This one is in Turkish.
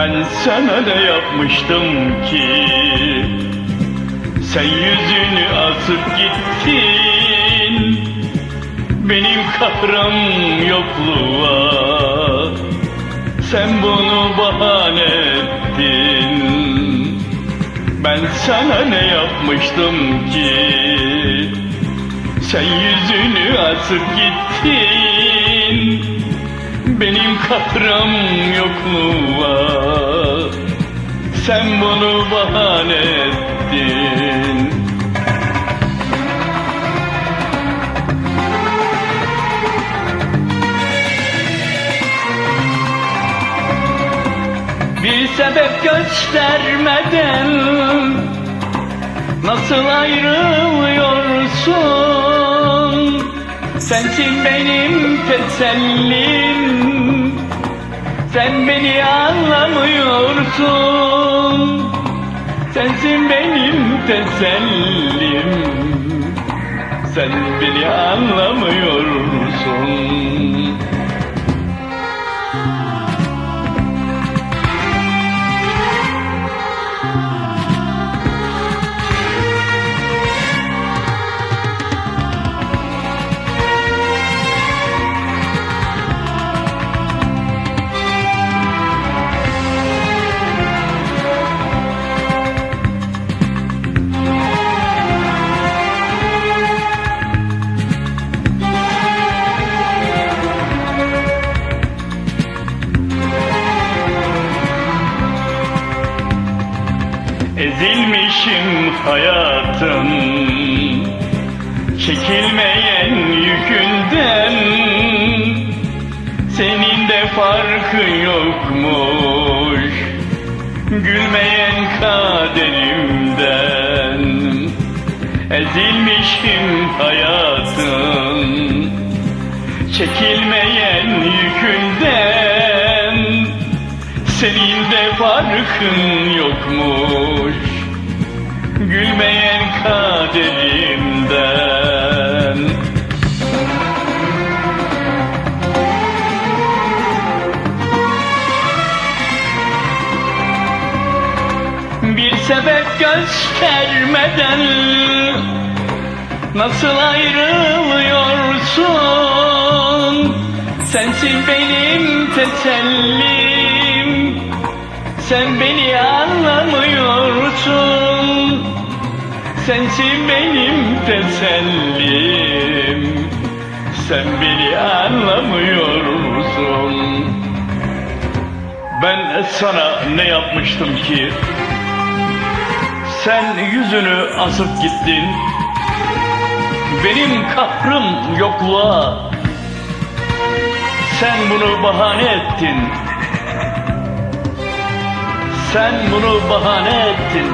Ben sana ne yapmıştım ki Sen yüzünü asıp gittin. Benim kahrım yokluğa Sen bunu bahane ettin. Ben sana ne yapmıştım ki Sen yüzünü asıp gittin Kahrım yokluğa. Sen bunu bahane ettin. Bir sebep göstermeden Nasıl ayrılıyorsun? Sensin benim tesellim Sen beni anlamıyorsun. Sensin benim tesellim. Sen beni anlamıyorsun Ezilmişim hayatın Çekilmeyen yükünden Senin de farkın yokmuş. Gülmeyen kaderimden Ezilmişim hayatın Çekilmeyen yükünden senin de farkın yokmuş Gülmeyen kaderimden Bir sebep göstermeden Nasıl ayrılıyorsun? Sensin benim tesellim Sensin benim tesellim. Sen beni anlamıyorsun. Ben sana ne yapmıştım ki? Sen yüzünü asıp gittin. Benim kahrım yokluğa. Sen bunu bahane ettin. Sen bunu bahane ettin.